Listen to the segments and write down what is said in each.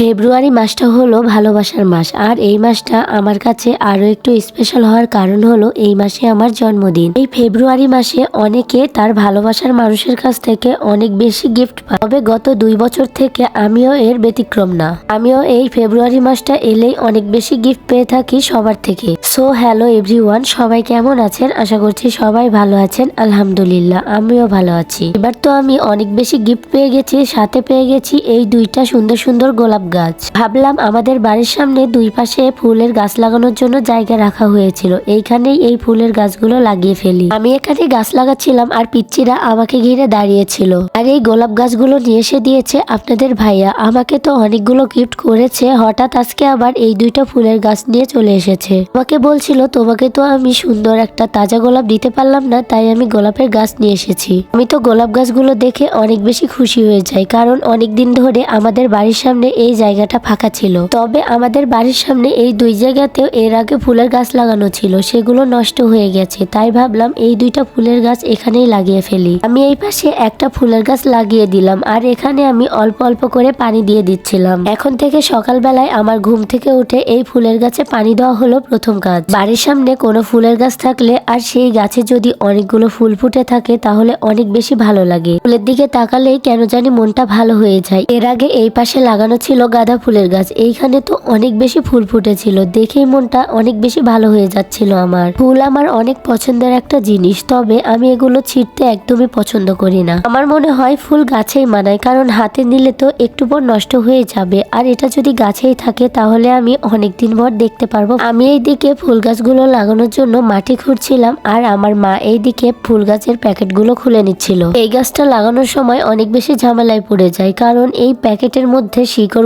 ফেব্রুয়ারি মাসটা হলো ভালোবাসার মাস, আর এই মাসটা আমার কাছে আরও একটু স্পেশাল হওয়ার কারণ হলো এই মাসে আমার জন্মদিন। এই ফেব্রুয়ারি মাসে অনেকে তার ভালোবাসার মানুষের কাছ থেকে অনেক বেশি গিফট পায়। তবে গত দুই বছর থেকে আমিও এর ব্যতিক্রম না। আমিও এই ফেব্রুয়ারি মাসটা এলেই অনেক বেশি গিফট পেয়ে থাকি সবার থেকে। সো হ্যালো এভরিওয়ান সবাই কেমন আছেন? আশা করছি সবাই ভালো আছেন। আলহামদুলিল্লাহ, আমিও ভালো আছি। এবার তো আমি অনেক বেশি গিফট পেয়ে গেছি, সাথে পেয়ে গেছি এই দুইটা সুন্দর সুন্দর গোলাপ গাছ। ভাবলাম আমাদের বাড়ির সামনে দুই পাশে ফুলের গাছ লাগানোর জন্য জায়গা রাখা হয়েছিল। এইখানেই এই ফুলের গাছগুলো লাগিয়ে ফেলি। আমি এখানে গাছ লাগাচ্ছিলাম আর পিচ্চিরা আমাকে ঘিরে দাঁড়িয়েছিল। আর এই গোলাপ গাছগুলো নিয়ে এসে দিয়েছে আপনাদের ভাইয়া। আমাকে তো অনেকগুলো গিফট করেছে। হঠাৎ আজকে আবার এই দুইটা ফুলের গাছ নিয়ে চলে এসেছে। আমাকে বলছিল, তোমাকে তো আমি সুন্দর একটা তাজা গোলাপ দিতে পারলাম না, তাই আমি গোলাপের গাছ নিয়ে এসেছি। আমি তো গোলাপ গাছগুলো দেখে অনেক বেশি খুশি হয়ে যাই, কারণ অনেক দিন ধরে আমাদের বাড়ির সামনে এই জায়গাটা ফাঁকা ছিল। তবে আমাদের বাড়ির সামনে এই দুই জায়গাতেও এর আগে ফুলের গাছ লাগানো ছিল। সেগুলো নষ্ট হয়ে গেছে। তাই ভাবলাম এই দুইটা ফুলের গাছ এখানেই লাগিয়ে ফেলি। আমি এই পাশে একটা ফুলের গাছ লাগিয়ে দিলাম আর এখানে আমি অল্প অল্প করে পানি দিয়ে দিচ্ছিলাম। এখন থেকে সকালবেলায় আমার ঘুম থেকে উঠে এই ফুলের গাছে পানি দেওয়া হলো প্রথম কাজ। বাড়ির সামনে কোনো ফুলের গাছ থাকলে আর সেই গাছে যদি অনেকগুলো ফুল ফুটে থাকে তাহলে অনেক বেশি ভালো লাগে। ফুলের দিকে তাকালেই কেন জানি মনটা ভালো হয়ে যায়। এর আগে এই পাশে লাগানো ছিল গাঁদা ফুলের গাছ। এইখানে তো অনেক বেশি ফুল ফুটেছিল। দেখেই মনটা অনেক বেশি ভালো হয়ে যাচ্ছিল আমার। ফুল আমার অনেক পছন্দের একটা জিনিস, তবে আমি এগুলো ছিঁড়তে একদমই পছন্দ করি না। আমার মনে হয় ফুল গাছেই মানায়, কারণ হাতে নিলে তো একটু পর নষ্ট হয়ে যাবে। আর এটা যদি গাছেই থাকে, তাহলে আমি অনেক দিন পর দেখতে পারব। আমি এইদিকে ফুল গাছগুলো লাগানোর জন্য মাটি খুঁড়ছিলাম, আর আমার মা এইদিকে ফুল গাছের প্যাকেটগুলো খুলে নিচ্ছিল। এই গাছটা লাগানোর সময় অনেক বেশি ঝামেলায় পড়ে যায়, কারণ এই প্যাকেটের মধ্যে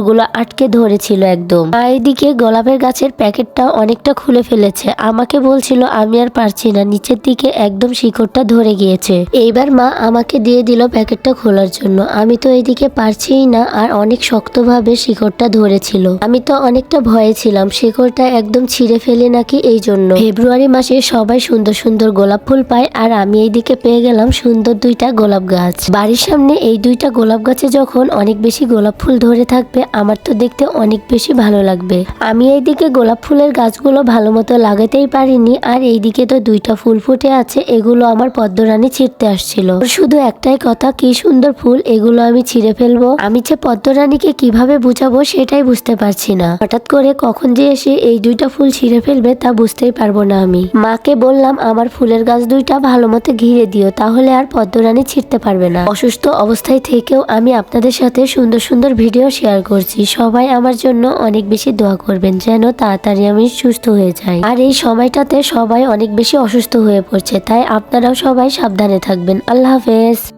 শিকড়গুলো আটকে ধরেছিল একদম। মা এইদিকে গোলাপের গাছের প্যাকেটটা অনেকটা খুলে ফেলেছে। আমাকে বলছিল, আমি আর পারছি না। নিচের দিকে একদম শিকড়টা ধরে গিয়েছে। এইবার মা আমাকে দিয়ে দিল প্যাকেটটা খোলার জন্য। আমি তো এইদিকে পারছিই না আর অনেক শক্তভাবে শিকড়টা ধরেছিল। আমি তো অনেকটা ভয়ে ছিলাম, শিকড়টা একদম ছিঁড়ে ফেলে নাকি এই জন্য। ফেব্রুয়ারি মাসে সবাই সুন্দর সুন্দর গোলাপ ফুল পায় আর আমি এইদিকে পেয়ে গেলাম সুন্দর দুইটা গোলাপ গাছ। বাড়ির সামনে এই দুইটা গোলাপ গাছে যখন অনেক বেশি গোলাপ ফুল ধরে থাকবে আমার তো দেখতে অনেক বেশি ভালো লাগবে। আমি এইদিকে গোলাপ ফুলের গাছগুলো ভালো মতো লাগাতেই পারিনি, আর এইদিকে তো দুইটা ফুল ফুটে আছে, এগুলো আমার পদ্মরানী ছিঁড়তে আসছিল। শুধু একটাই কথা, কি সুন্দর ফুল, এগুলো আমি ছিঁড়ে ফেলব। আমি যে পদ্মরানীকে কীভাবে বুঝাবো সেটাই বুঝতে পারছি না। হঠাৎ করে কখন যে এসে এই দুইটা ফুল ছিঁড়ে ফেলবে তা বুঝতেই পারব না আমি। মাকে বললাম, আমার ফুলের গাছ দুইটা ভালো মতো ঘিরে দিও, তাহলে আর পদ্মরানী ছিঁড়তে পারবে না। অসুস্থ অবস্থায় থেকেও আমি আপনাদের সাথে সুন্দর সুন্দর ভিডিও শেয়ার করছি। সবাই আমার জন্য অনেক বেশি দোয়া করবেন যেন তাড়াতাড়ি আমি সুস্থ হয়ে যাই। আর এই সময়টাতে সবাই অনেক বেশি অসুস্থ হয়ে পড়ছে, তাই আপনারাও সবাই সাবধানে থাকবেন। আল্লাহ হাফেজ।